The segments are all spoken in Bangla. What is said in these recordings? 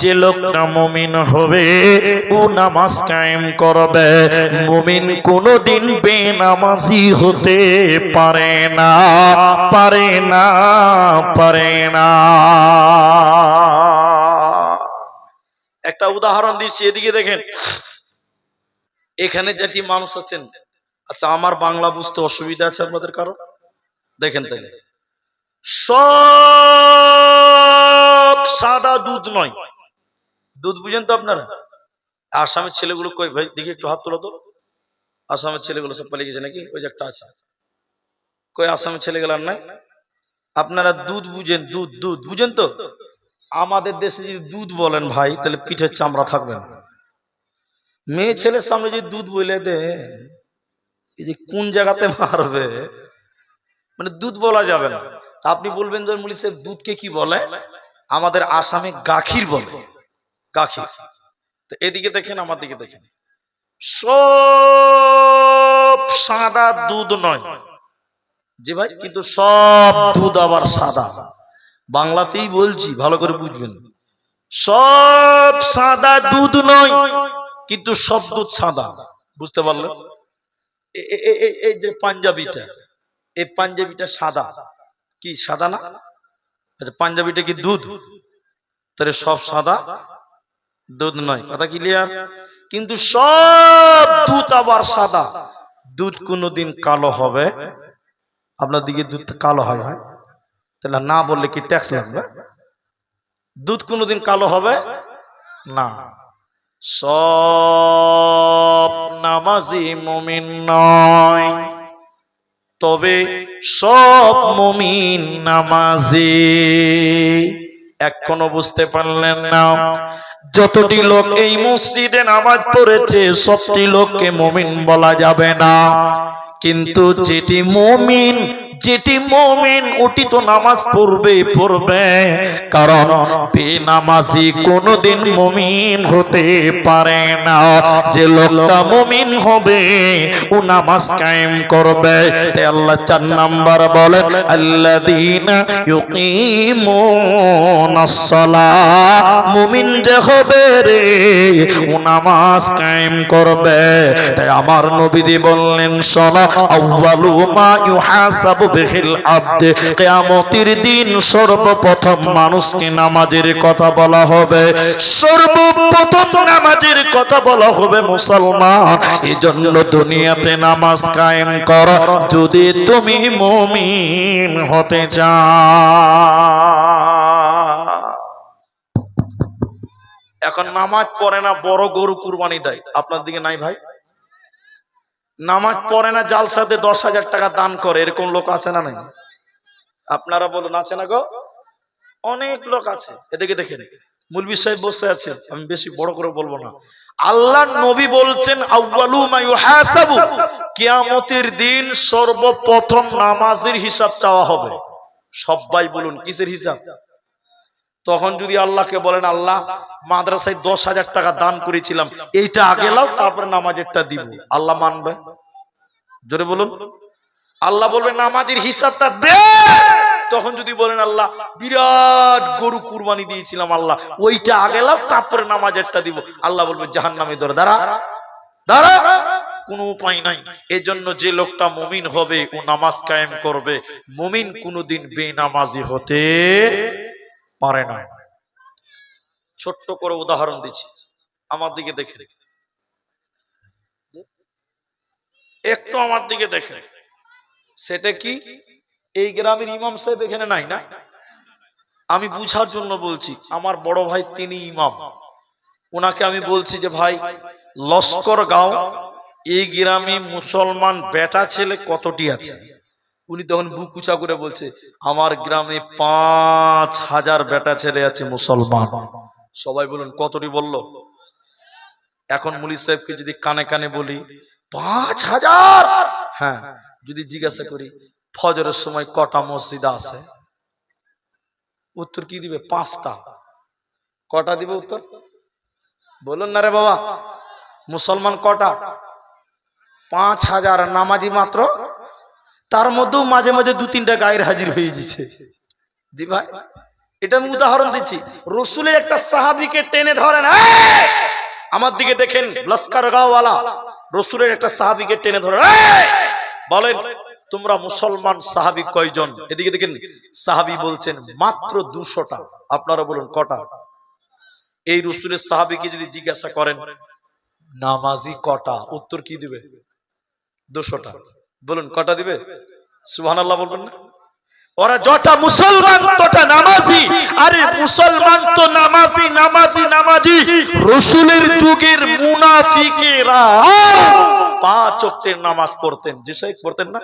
যে লোকটা মুমিন হবে, ও নামাজ কায়েম করবে। মুমিন কোনোদিন বেনামাজি হতে পারে না পারে না পারে না। একটা উদাহরণ দিচ্ছি, এদিকে দেখেন। এখানে যেটি মানুষ আছেন আচ্ছা আমার বাংলা বুঝতে অসুবিধা আছে আপনাদের কারণ দেখেন তাহলে। সব সাদা দুধ নয়। দুধ বুঝেন তো আপনারা? আসামের ছেলেগুলো কই? ভাই, দেখি একটু হাত তোলো তো। আসামের ছেলেগুলো সব পালিয়ে গেছে নাকি? ওই যে একটা আছে। কই, আসামের ছেলেগুলো আর নাই? আপনারা দুধ বুঝেন, দুধ দুধ। বুঝেন তো? আমাদের দেশে যদি দুধ বলেন ভাই, তাহলে পিঠের চামড়া থাকবে না। মেয়ে ছেলের সামনে যদি দুধ বলে দে এই যে কোন জায়গাতে মারবে? মানে দুধ বলা যাবে না। আপনি বলবেন যে মুলি সাহেব, দুধকে কি বলে? আমাদের আসামে গাখির বলে। গাখির। তো এদিকে দেখেন, আমার দিকে দেখেন। সব সাদা দুধ নয়। যে ভাই, কিন্তু সব দুধ আবার সাদা। বাংলাতেই বলছি, ভালো করে বুঝবেন। সব সাদা দুধ নয়, কিন্তু সব দুধ সাদা। বুঝতে পারলেন? এই যে পাঞ্জাবিটা, এই পাঞ্জাবিটা সাদা। কি, সাদা না? আচ্ছা পাঞ্জাবিটা কি দুধ? তাহলে সব সাদা? দুধ নয়। কথা ক্লিয়ার কিন্তু সব দুধ আবার সাদা। দুধ কোনোদিন কালো হবে। আপনার দিকে দুধ কালো হয়, ভাই। তাহলে না বললে কি ট্যাক্স লাগবে? দুধ কোনোদিন কালো হবে? না। সব নামাজি মুমিন নয়। তবে সব মুমিন নামাজে। এখনও বুঝতে পারলেন না, যতটি লোক এই মসজিদে নামাজ পড়েছে, সবটি লোককে মমিন বলা যাবে না। কিন্তু যেটি মুমিন যেটি মুমিন ওটি তো নামাজ পড়বে পড়বে। কারণ বেনামাজি কোনোদিন মুমিন হতে পারে না। যে লোকটা মুমিন হবে, ও নামাজ কায়েম করবে। তাই আল্লাহ চার নাম্বার আল্লাযীনা ইউকিমুনাস সালাহ মুমিন যে হবে রে, ও নামাজ কায়েম করবে। তাই আমার নবীজি বললেন শোনো আউয়ালু মা ইউহাসাবু কিয়ামতের দিন সর্বপ্রথম মানুষকে নামাজের কথা বলা হবে। সর্বপ্রথম নামাজের কথা বলা হবে মুসলমান। দুনিয়াতে নামাজ কায়েম কর। যদি তুমি মুমিন হতে চাও। এখন নামাজ পড়ে না, বড় গরু কুরবানি দেয়। আপনার দিকে নাই ভাই? নামাজ পড়ে না, জালসাতে দশ হাজার টাকা দান করে, এরকম লোক আছে না নাই? আপনারা বলুন, আছে না গো? অনেক লোক আছে। এদিকে দেখেন, মুলবি সাহেব বসে আছে, আমি বেশি বড় করে বলব না। আল্লাহ নবী বলছেন কিয়ামতের দিন সর্বপ্রথম নামাজের হিসাব চাওয়া হবে। সবাই বলুন, কিসের হিসাব? তখন যদি আল্লাহকে বলেন, আল্লাহ, মাদ্রাসায় দশ হাজার টাকা দান করেছিলাম, এইটা আগে লাও, তারপরে নামাজেরটা দিব। আল্লাহ মানবে? জোরে বলুন। আল্লাহ বলবে, নামাজের হিসাবটা দে। তখন যদি বলেন, আল্লাহ, বিরাট গরু কুরবানি দিয়েছিলাম, আল্লাহ, ওইটা আগে লাও, তারপরে নামাজেরটা দিব। আল্লাহ বলবে জাহান নামে ধরে। দাঁড়া। দাঁড়া। কোনো উপায় নাই। এজন্য যে লোকটা মুমিন হবে, ও নামাজ কায়েম করবে। মুমিন কোনোদিন বেনামাজি হতে পারে না। ছোট্ট করে উদাহরণ দিচ্ছি। আমার দিকে দেখে রেখে। একটু আমার দিকে দেখে সেটা কি? এই গ্রামের ইমাম সাহেব এখানে নাই না? আমি বুঝার জন্য বলছি, আমার বড় ভাই তিনি ইমাম। ওনাকে আমি বলছি যে, ভাই, লস্কর গাঁও, এই গ্রামে মুসলমান বেটা ছেলে কতটি আছে? উনি তখন বুক উঁচা করে বলছে, আমার গ্রামে পাঁচ হাজার বেটা ছেলে আছে মুসলমান। সবাই বলুন কতটি বলল? এখন মুলি সাহেবকে যদি কানে কানে বলি, পাঁচ হাজার? হ্যাঁ যদি জিজ্ঞাসা করি, ফজরের সময় কটা মসজিদ আছে? উত্তর কি দিবে? পাঁচটা। কটা দিবে উত্তর? বলুন না রে বাবা, মুসলমান কটা? পাঁচ হাজার, নামাজি মাত্র তার মধ্যেও মাঝে মাঝে দু তিনটা গায়ের হাজির হয়ে গেছে। জি ভাই, এটা আমি উদাহরণ দিচ্ছি। রসুলের একটা সাহাবিকে টেনে ধরেন! আমার দিকে দেখেন, লস্কর গাওয়ালা রসুলের একটা সাহাবিকে টেনে ধরেন! বলেন, তোমরা মুসলমান সাহাবি কয়জন? এদিকে দেখেন, সাহাবি বলছেন, মাত্র দুশোটা। আপনারা বলুন, কটা? এই রসুলের সাহাবিকে যদি জিজ্ঞাসা করেন, নামাজি কটা? উত্তর কি দিবে? দুশোটা। বলুন কটা দিবে? সুহান আল্লাহ বলবেন না? ওরা যটা মুসলমান তটা নামাজি। আরে মুসলমান তো নামাজি নামাজি নামাজি রসুলের যুগের মুনাফিকেরা। পাঁচ অক্টের নামাজ পড়তেন। যে শেখ পড়তেন না?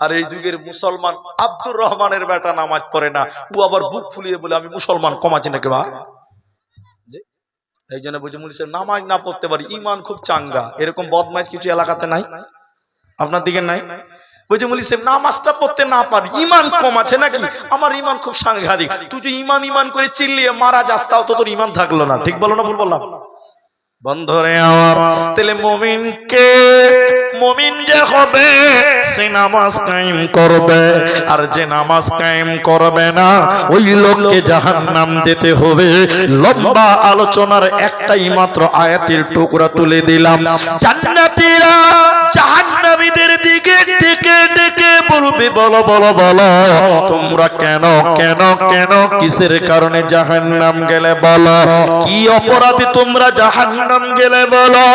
আর এই যুগের মুসলমান আব্দুর রহমানের বেটা নামাজ পড়ে না। ও আবার বুক ফুলিয়ে বলে আমি মুসলমান কমাচ্ছি নাকি বা এই জন্য বুঝে বলছে নামাজ না পড়তে পারি। ইমান খুব চাঙ্গা। এরকম বদমাইশ কিছু এলাকাতে নাই? আপনার দিকে নাই? বলছে মলি বলিস নামাজটা পড়তে না পারি ইমান কম আছে নাকি? আমার ইমান খুব সাংঘাতিক। তুই যে ইমান ইমান করে চিল্লিয়ে মারা যাস, তাও তো তোর ইমান থাকল না। ঠিক বলো না ভুল বললাম? বন্ধরে আমার, তাহলে মমিনকে, মমিন যে হবে, সে নামাজ কায়েম করবে। আর যে নামাজ কায়েম করবে না, ওই লোককে জাহান্নাম দিতে হবে। লম্বা আলোচনার একটাই মাত্র আয়াতের টুকরা তুলে দিলাম। জান্নাতীরা জাহান্নামীদের দিকে ডেকে ডেকে বলবে, বলো বলো বলো। তোমরা কেন কেন কেন কিসের কারণে জাহান্নাম গেলে বলো? কি অপরাধী তোমরা জাহান্নাম গেলে বলো?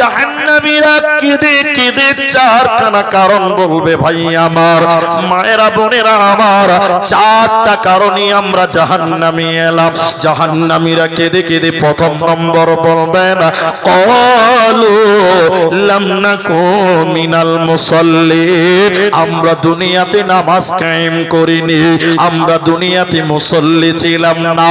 জাহান্নামীরা কেঁদে কেঁদে চারখানা কারণ বলবে, ভাই আমার। মায়েরা, বোনেরা আমার। চারটা কারণে আমরা জাহান্নামী এলাম। জাহান্নামীরা কেঁদে কেঁদে প্রথম নম্বর বলবে না, কলু লাম নাকু মিনাল মুসল্লি আমরা দুনিয়াতে নামাজ কায়েম করিনি, আমরা দুনিয়াতে মুসল্লি ছিলাম না,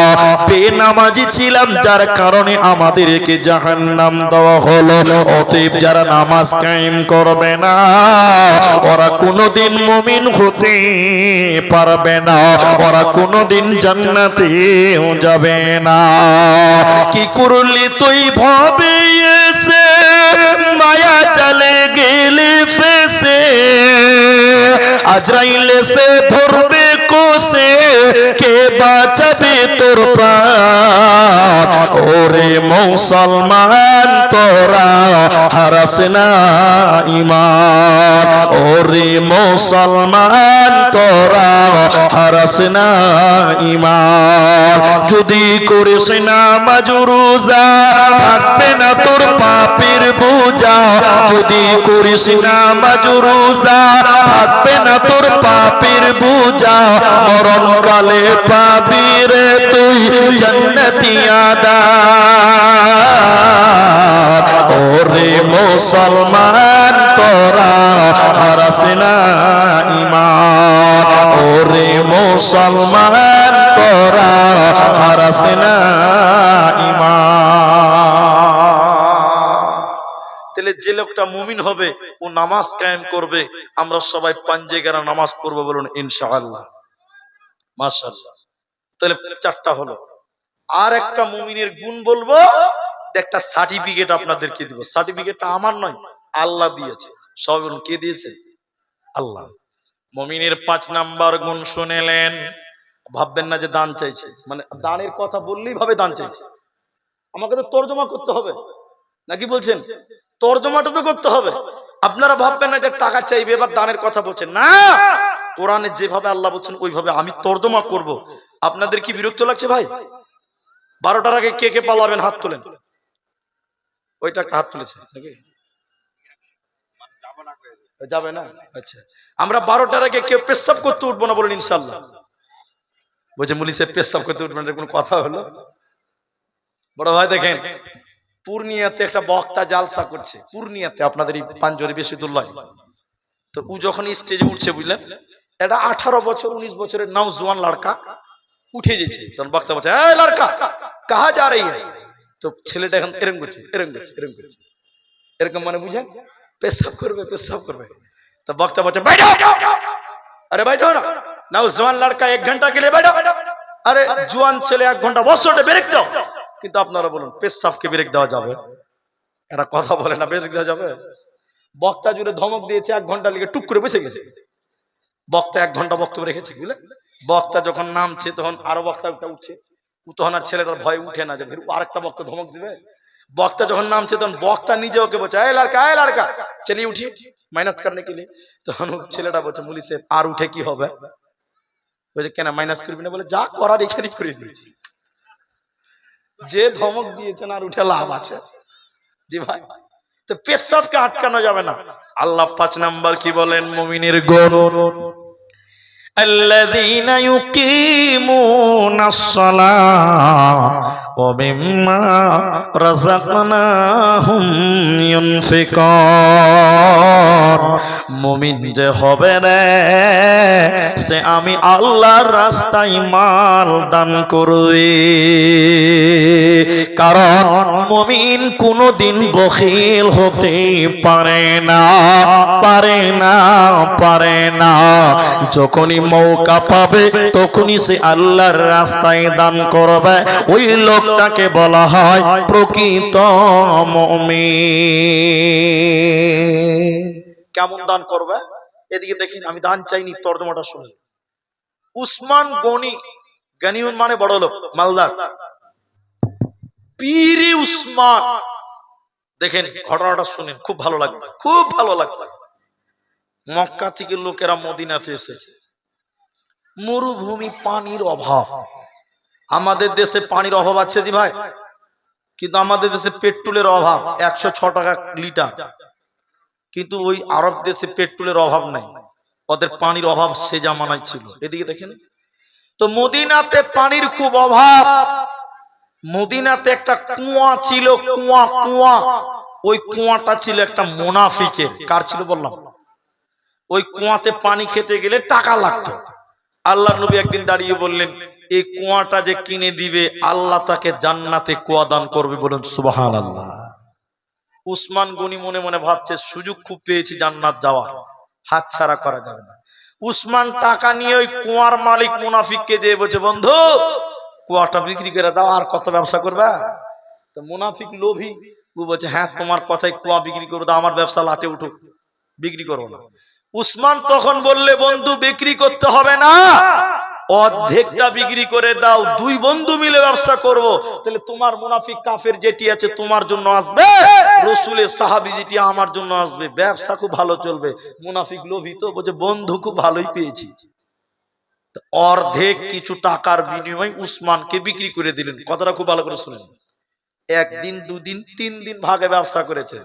বেনামাজি ছিলাম, যার কারণে আমাদেরকে জাহান্নাম দেওয়া হলো। অতএব যারা নামাজ কায়েম করবে না, ওরা কোনোদিন মুমিন হতে পারবে না, ওরা কোনোদিন জান্নাতেও যাবে না। কি করলি তুই ভাবে? আজরাইলে সে বাঁচাবে তোর ওরে মুসলমান, তোরা হারাস না ইমান। ওরে মুসলমান, তোরা হারাস না ইমান। যদি করিস না মাজুরুজা থাকবে না তোর পাপের বোঝা। যদি করিস না মাজুরুজা থাকবে না তোর পাপের বোঝা। মরণ কালে পাবি রে তুই জন্নতি আদা ওরে মুসলমান তোরা হারাসনা ইমান ওরে মুসলমান তোরা হারাসনা যে লোকটা মুমিন হবে, ও নামাজ কায়েম করবে, আমরা সবাই পাঞ্জে গেরা নামাজ পড়ব বলুন, ইনশাআল্লাহ। মাশাআল্লাহ। তাহলে চারটা হলো। আর একটা মুমিনের গুণ বলব একটা সার্টিফিকেট আপনাদেরকে দিব। সার্টিফিকেটটা আমার নয়, আল্লাহ দিয়েছে। বলুন কে দিয়েছে? আল্লাহ। মমিনের পাঁচ নাম্বার গুণ শুনেলেন। ভাববেন না যে দান চাইছে। মানে দানের কথা বললেই ভাবে দান চাইছে। আমাকে তো তর্জমা করতে হবে। নাকি বলছেন? তর্জমাটা তো করতে হবে। আপনারা ভাববেন না যে টাকা চাইবে, এবার দানের কথা বলছেন। না! কোরআনে যেভাবে আল্লাহ বলছেন, ওইভাবে আমি তর্জমা করব। আপনাদের কি বিরক্ত লাগছে ভাই? বারোটার আগে কে কে পালাবেন? হাত তোলেন। ওইটা একটা হাত তুলেছে। যাবে না? আচ্ছা। আমরা বারোটার আগে কেউ পেশাব করতে উঠবো না বলেন ইনশাল্লাহ বলছে মুলি সাহেব পেশাব করতে উঠবেন এর কোনো কথা হলো? বড় ভাই দেখেন, পূর্ণিয়াতে একটা বক্তা জালসা করছে। পূর্ণিয়াতে আপনাদের এই পাঞ্জরি বেশি দুল্লাই তো ও যখন স্টেজে উঠছে, বুঝলেন? এটা আঠারো বছর, উনিশ বছরের নাও জোয়ান লড়কা উঠে যেছে তখন বক্তা বলছে, এই লড়কা, কাহা যা রই তো ছেলেটা এখন এরম করছে এরম করছে এরম করছে। এরকম মানে বুঝেন? পেশাব করবে পেশাব করবে। তো বক্তা বলছে बैठो আরে बैठो না। নাও জোয়ান লড়কা, এক ঘণ্টা গেলে बैठो আরে জোয়ান ছেলে এক ঘণ্টা বছরটা ব্রেক দাও কিন্তু আপনারা বলুন, পেশাবকে ব্রেক দেওয়া যাবে? এরা কথা বলে না ব্রেক দেওয়া যাবে? বক্তা জুড়ে ধমক দিয়েছে, এক ঘণ্টা লেগে টুক করে বসে গেছে। বক্তা এক ঘণ্টা বক্তব্য রেখেছে বুঝলেন বক্তা যখন নামছে, তখন আরও বক্তা উঠছে। তখন আর ছেলেটার ভয় উঠে না যে আরেকটা বক্তা ধমক দিবে। বক্তা যখন নামছে, তখন বক্তা নিজে ওকে বলছে, এই লড়কা এই লড়কা! চলিয়ে উঠিয়ে মাইনাস করনে কে লিয়ে তখন ছেলেটা বলছে, মুলি সে আর উঠে কি হবে? বলছে, কেন মাইনাস করবি না? বলে, যা করার এখানে করে দিয়েছি। যে ধমক দিয়েছেন, আর উঠে লাভ আছে। জি ভাই। তো পেশাবকে আটকানো যাবে না আল্লাহ পাঁচ নাম্বার কি বলেন মুমিনের গুণ الذين يقيمون الصلاة ومما رزقناهم ينفقون মুমিন যে হবে রে সে আমি আল্লাহর রাস্তায় মাল দান করবে কারণ মুমিন কোনোদিন বখিল হতে পারে না পারে না পারে না যখনই মৌকা পাবে তখনই সে আল্লাহর রাস্তায় দান করবে ওই লোকটাকে বলা হয় প্রকৃত মুমিন। কেমন দান করবে? এদিকে দেখেন আমি দান চাইনি তর্জমাটা শুনে। উসমান গনি গানিউন মানে বড় লোক মালদার। পীরি উসমান। দেখেন ঘটনাটা শুনেন খুব ভালো লাগবে খুব ভালো লাগবে। মক্কা থেকে লোকেরা মদিনাতে এসেছে। মরুভূমি পানির অভাব। আমাদের দেশে পানির অভাব আছে জি ভাই। কিন্তু আমাদের দেশে পেট্রোলের অভাব, একশো ছ টাকা লিটার। কিন্তু ওই আরব দেশে পেট্রোলের অভাব নাই। ওদের পানির অভাব সে জামানায় ছিল। এদিকে দেখেন। তো মদিনাতে পানির খুব অভাব। মদিনাতে একটা কুয়া ছিল, কুয়া কুয়া। ওই কুয়াটা ছিল একটা মোনাফিকের। কার ছিল বললাম? ওই কুয়াতে পানি খেতে গেলে টাকা লাগতো। আল্লাহ নবী একদিন দাঁড়িয়ে বললেন এই কুয়াটা যে কিনে দিবে, আল্লাহ তাকে জান্নাতে কুয়া দান করবে বলুন সুবাহান আল্লাহ উসমান গনি মনে মনে ভাবছে, সুযোগ খুব পেয়েছি জান্নাত যাওয়ার, হাত ছাড়া করা যাবে না। উসমান টাকা নিয়ে ওই কুয়ার মালিক মুনাফিককে দিয়ে বলছে, বন্ধু, কুয়াটা বিক্রি করে দাও, আর কত ব্যবসা করবে? তো মুনাফিক লোভী, ও বলছে হ্যাঁ তোমার কথায় কুয়া বিক্রি করে দাও আমার ব্যবসা লাটে উঠুক, বিক্রি করব না। উসমান তখন বললে, বন্ধু, বিক্রি করতে হবে না। অর্ধেকটা বিক্রি করে দাও, দুই বন্ধু মিলে ব্যবসা করব। তাহলে তোমার মুনাফিক কাফের যেটি আছে, তোমার জন্য আসবে। রসুলের সাহাবি যেটি আমার জন্য আসবে। ব্যবসা খুব ভালো চলবে। মুনাফিক লোভিত বলছে, বন্ধু খুব ভালোই পেয়েছি। অর্ধেক কিছু টাকার বিনিময়ে উসমানকে বিক্রি করে দিলেন। কথাটা খুব ভালো করে শুনেন। একদিন, দুদিন, তিন দিন ভাগে ব্যবসা করেছে।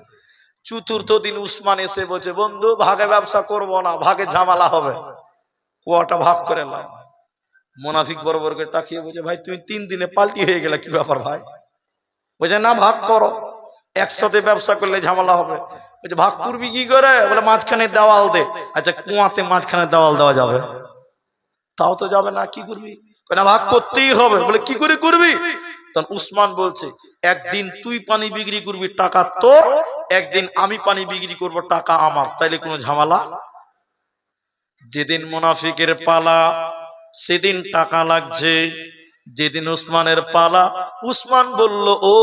চতুর্থ দিন উসমান এসে বলছে, বন্ধু, ভাগে ব্যবসা করব না, ভাগে ঝামেলা হবে। কুয়াটা ভাগ করে নাও মোনাফিক বরাবরকে টাকিয়ে বলছে, ভাই, তুমি তিন দিনে পাল্টি হয়ে গেলে কি ব্যাপার ভাই? বলছে, না, ভাগ করো। একসাথে ব্যবসা করলে ঝামেলা হবে। বলছে, ভাগ করবি কি করে? বলে, মাঝখানে দেওয়াল দে। আচ্ছা কুয়াতে মাঝখানে দেওয়াল দেওয়া যাবে? তাও তো যাবে না, কি করবি? না, ভাগ করতেই হবে। বলে, কি করে করবি? তখন উসমান বলছে, একদিন তুই পানি বিক্রি করবি, টাকা তোর, একদিন আমি পানি বিক্রি করব, টাকা আমার। তাইলে কোনো ঝামেলা? যেদিন মুনাফিকের পালা সেদিন টাকা লাগছে। যেদিন উসমানের পালা, উসমান বলল, ও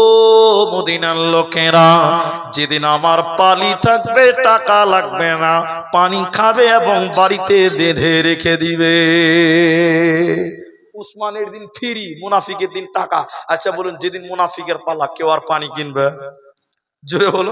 মদিনার লোকেরা, যেদিন আমার পালি থাকবে, টাকা লাগবে না, পানি খাবে এবং বাড়িতে বেঁধে রেখে দিবে। উসমানের দিন ফিরি, মুনাফিকের দিন টাকা। আচ্ছা বলুন, যেদিন মুনাফিকের পালা, কেউ আর পানি কিনবে? জোরে বলো